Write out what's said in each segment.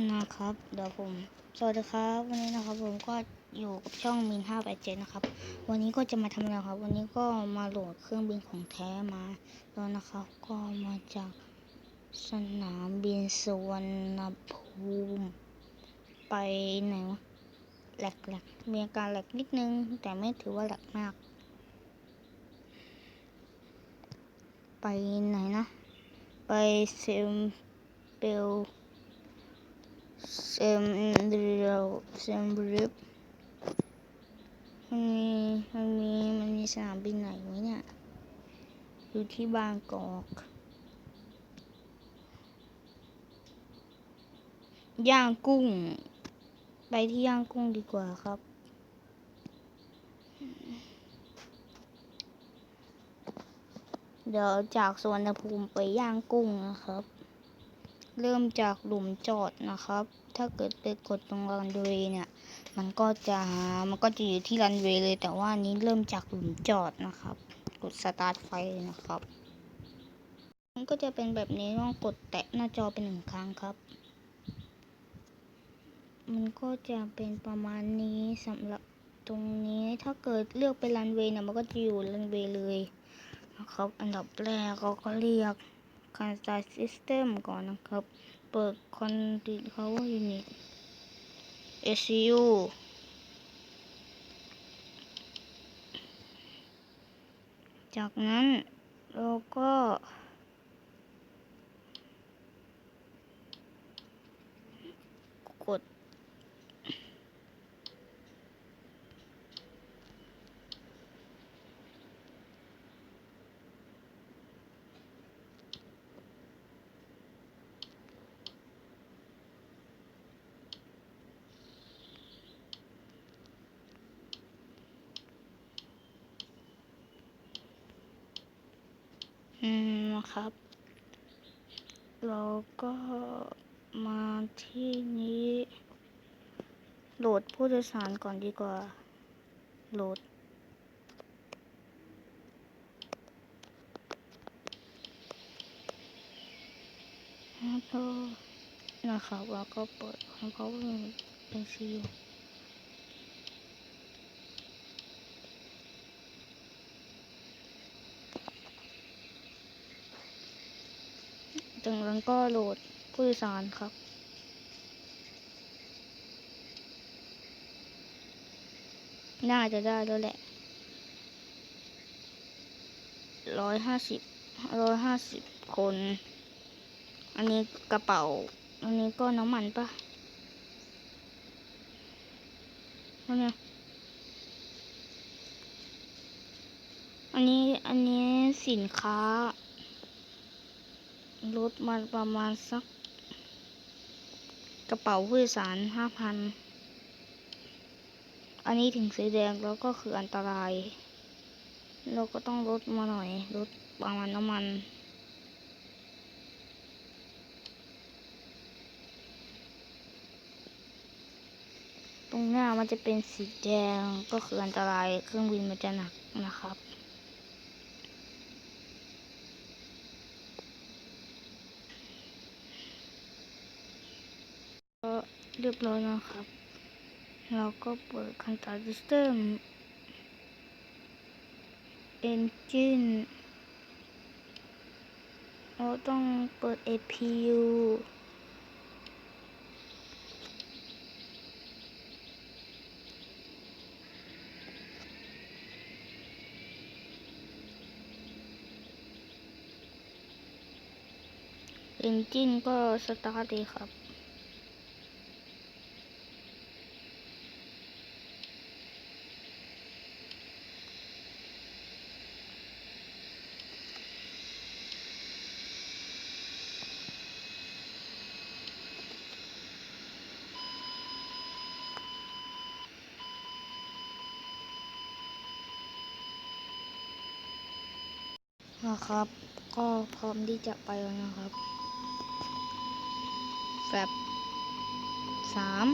นะครับเดี๋ยวผมสวัสดีครับ วันนี้นะครับ ผมก็อยู่กับช่องมินห้าแปดเจ็ดนะครับ วันนี้ก็จะมาทำอะไรครับ วันนี้ก็มาโหลดเครื่องบินของแท้มาแล้วนะครับ ก็มาจากสนามบินสุวรรณภูมิไปไหนวะแหลกแหลกมีอาการแหลกนิดนึง แต่ไม่ถือว่าแหลกมาก ไปไหนนะ ไปเซมเปล มเรียวเซมบริบมันมีมันมีมันมีสนามบินไหนไหมเนี่ย อยู่ที่บางกอกย่างกุ้ง ไปที่ย่างกุ้งดีกว่าครับ เดี๋ยวจากสวนภูมิไปย่างกุ้งนะครับ เริ่มจากหลุมจอดนะครับ ถ้าเกิดไปกดตรงรันเวย์เนี่ย มันก็จะมันก็จะอยู่ที่รันเวย์เลย แต่ว่านี้เริ่มจากหลุมจอดนะครับ กดสตาร์ทไฟนะครับ มันก็จะเป็นแบบนี้ต้องกดแตะหน้าจอเป็นหนึ่งครั้งครับ มันก็จะเป็นประมาณนี้สำหรับตรงนี้ถ้าเกิดเลือกเป็นรันเวย์เนี่ยมันก็จะอยู่รันเวย์เลยนะครับ อันดับแรกเราก็เรียกการสตาร์ทซิสเต็มก่อนนะครับ เปิดคอนดิคาว่ายูนิต SCU จากนั้นเราก็ด อืม นะครับ เราก็มาที่นี้ โหลดผู้โดยสารก่อนดีกว่า โหลด แล้วก็นะครับเราก็เปิดของเขาเป็นซีล จากนั้นก็โหลดผู้โดยสารครับ น่าจะได้แล้วแหละร้อยห้าสิบร้อยห้าสิบคน อันนี้กระเป๋า อันนี้ก็น้ำมันปะแล้วเนี่ยอันนี้ อันนี้สินค้า ลดมาประมาณสัก กระเป๋าผู้โดยสารห้าพัน อันนี้ถึงสีแดงแล้วก็คืออันตราย เราก็ต้องลดมาหน่อยลดประมาณน้ำมันตรงหน้ามันจะเป็นสีแดงก็คืออันตรายเครื่องบินมันจะหนักนะครับ ก็เรียบร้อยแล้วครับ เราก็เปิดคันตาดิสเตอร์เอนจินเราต้องเปิด APU เอนจินก็สตาร์ทดีครับ นะครับ ก็พร้อมที่จะไปแล้วนะครับ แฟบสาม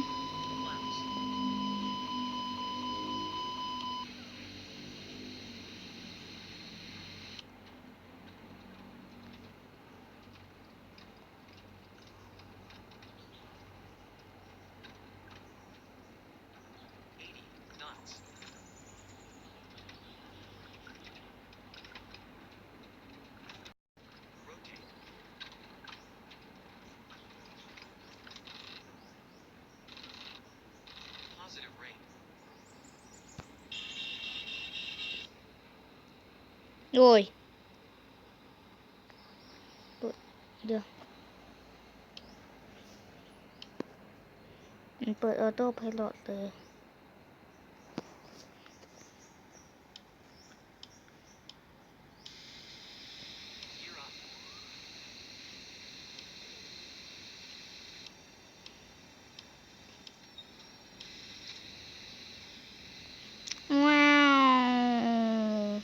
โอ้ยเดี๋ยวมันเปิดออโต้ไพลอตเลย ว้าว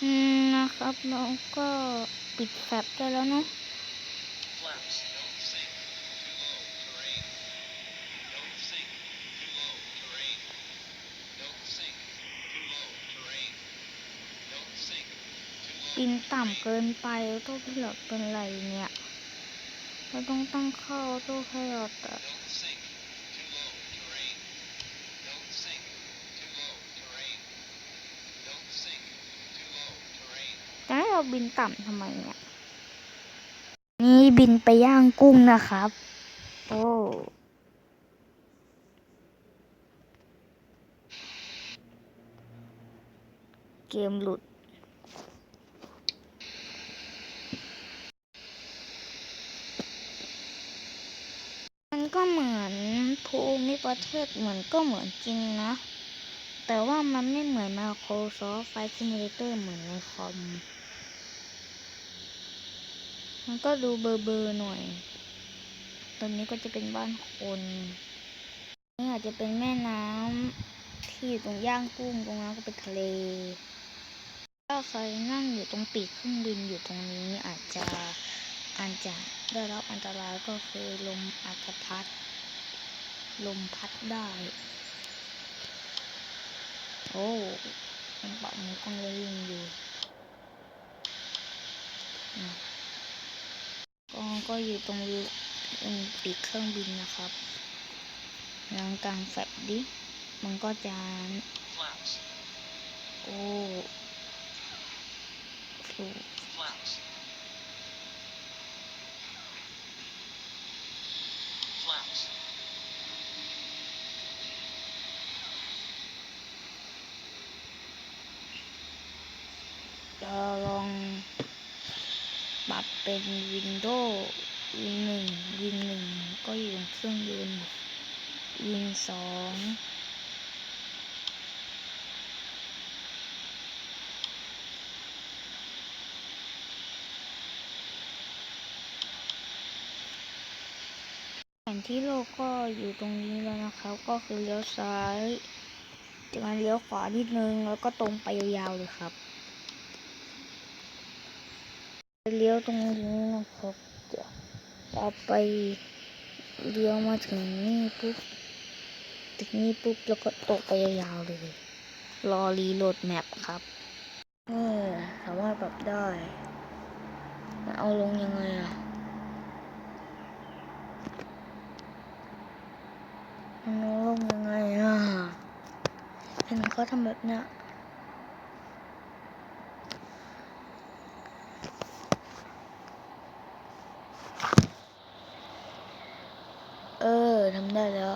อืม น้องก็ปิดแฟบได้แล้วเนาะปินต่ำเกินไปโต้พิลอตเป็นไรเนี่ย เราต้องตั้งเข้าโต้พิลอตอะ เราบินต่ำทำไมเนี่ย นี่บินไปย่างกุ้งนะครับ โอ้เกมหลุดมันก็เหมือนภูมิประเทศเหมือนก็เหมือนจริงนะ แต่ว่ามันไม่เหมือน Microsoft Flight Simulator เหมือนในคอม มันก็ดูเบอร์เบอร์ๆหน่อย ตรงนี้ก็จะเป็นบ้านคนนี่อาจจะเป็นแม่น้ำที่อยู่ตรงย่างกุ้งตรงนั้นก็เป็นทะเล ถ้าใครนั่งอยู่ตรงปีกเครื่องบินอยู่ตรงนี้อาจจะอาจจะได้รับอันตรายก็คือลมอาจจะพัด ลมพัดได้ โอ้ยังเป่ามือกล้องเลยยิงอยู่อืม ก็อยู่ตรงวิวตรงปีกเครื่องบินนะครับลองกลางแฟลชดิ มันก็จะ โอ้โห Flaps. Flaps. จะลองปรับเป็นวินโดว์วินหนึ่งวินหนึ่งก็อยู่บนเครื่องยนต์ วินสองแผนที่โลกก็อยู่ตรงนี้แล้วนะครับ ก็คือเลี้ยวซ้ายจากนั้นเลี้ยวขวานิดนึง แล้วก็ตรงไปยาวๆเลยครับเลี้ยวตรงนี้นะครับเอาไปเลี้ยวมาถึงนี่ปุ๊บ ถึงนี้ปุ๊บแล้วก็ตกไปยาวๆเลย รอรีโหลดแมปครับเออสามารถปรับได้ เอาลงยังไงอะมันเอาลงยังไงอะเห็นเขาทำแบบเนี้ย เออทำได้แล้ว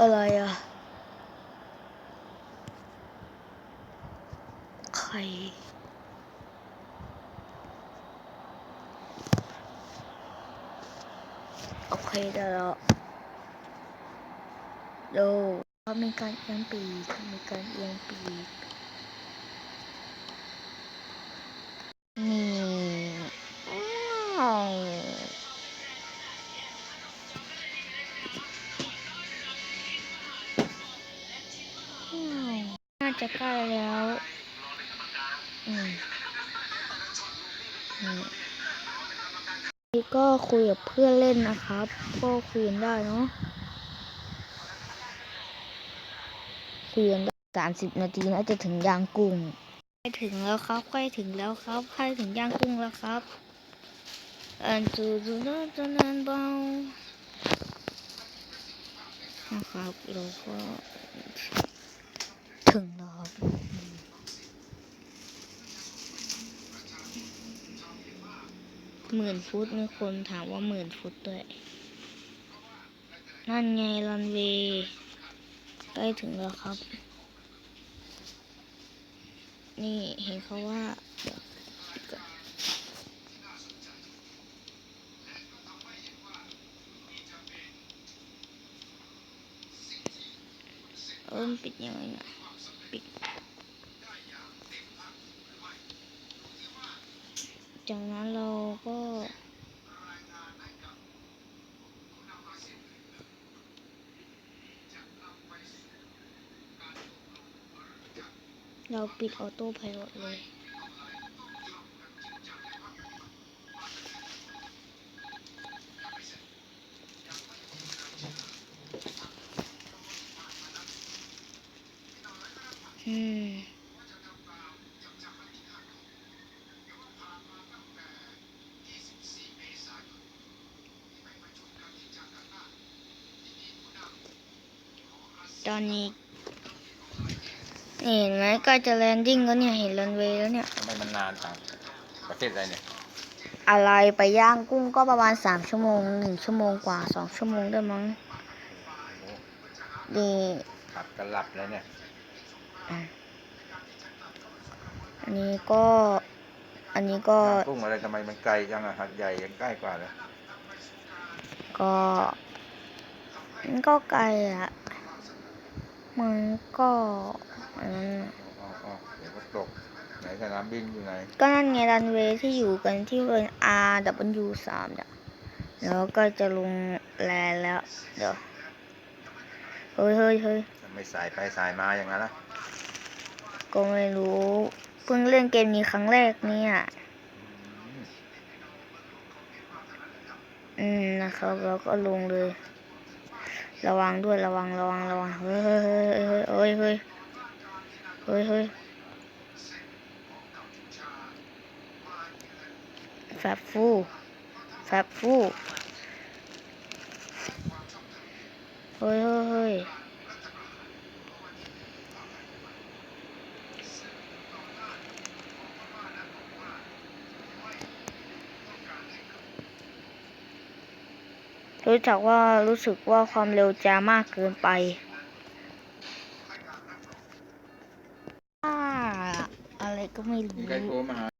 อะไรอะ ใคร โอเคได้แล้วดูเขามีการเอียงปีกมีการเอียงปีก จะใกล้แล้วอืมอืมนี่ก็คุยกับเพื่อนเล่นนะครับ ก็คุยกันได้เนาะคุยกันได้สามสิบนาทีน่าจะถึงย่างกุ้งใกล้ถึงแล้วครับใกล้ถึงแล้วครับใกล้ถึงย่างกุ้งแล้วครับอันจูจูจูจูนันเบานะครับเราก็ ถึงแล้วครับหมื่นฟุตมีคนถามว่าหมื่นฟุตด้วย นั่นไงรันเวย์ใกล้ถึงแล้วครับ นี่เห็นเขาว่าเดี๋ยวปิดก่อออมันปิดยังไงนี่ยปิด จากนั้นเราก็เราปิดออโต้ไพลอตเลย อืม ตอนนี้นี่เห็นไหมใกล้จะแลนดิ้งแล้วเนี่ยเห็นรันเวย์แล้วเนี่ยทำไมมันนานจังประเทศอะไรเนี่ย อะไรไปย่างกุ้งก็ประมาณสามชั่วโมงหนึ่งชั่วโมงกว่าสองชั่วโมงได้มั้งโอ้นี่ขับกันหลับแล้วเนี่ยอะอันนี้ก็ อันนี้ก็ย่างกุ้งอะไรทำไมมันไกลจังอะหัดใหญ่ยังใกล้กว่าเลยก็มันก็ไกลอะ มันก็อันนั้นน่ะอ๋ออ๋อเดี๋ยวก็ตกไหนสนามบินอยู่ไหนก็นั่นไงรันเวย์ที่อยู่กันที่เป็น R W สามเนี่ยแล้วก็จะลงแลนแล้ว เดี๋ยวเฮ้ยเฮ้ยเฮ้ยทำไมสายไปสายมาอย่างนั้นล่ะก็ไม่รู้เพิ่งเล่นเกมนี้ครั้งแรกเนี่ย อืมอืมนะครับแล้วก็ลงเลย ระวังด้วยระวังระวังระวังเฮ้ยเฮ้ยเฮ้ยเฮ้ยเฮ้ยเฮ้ยแฟบฟูแฟบฟูเฮ้ยเฮ้ย รู้จักว่ารู้สึกว่าความเร็วจะมากเกินไปอ่าอะไรก็ไม่รู้ ใครโทรมาหา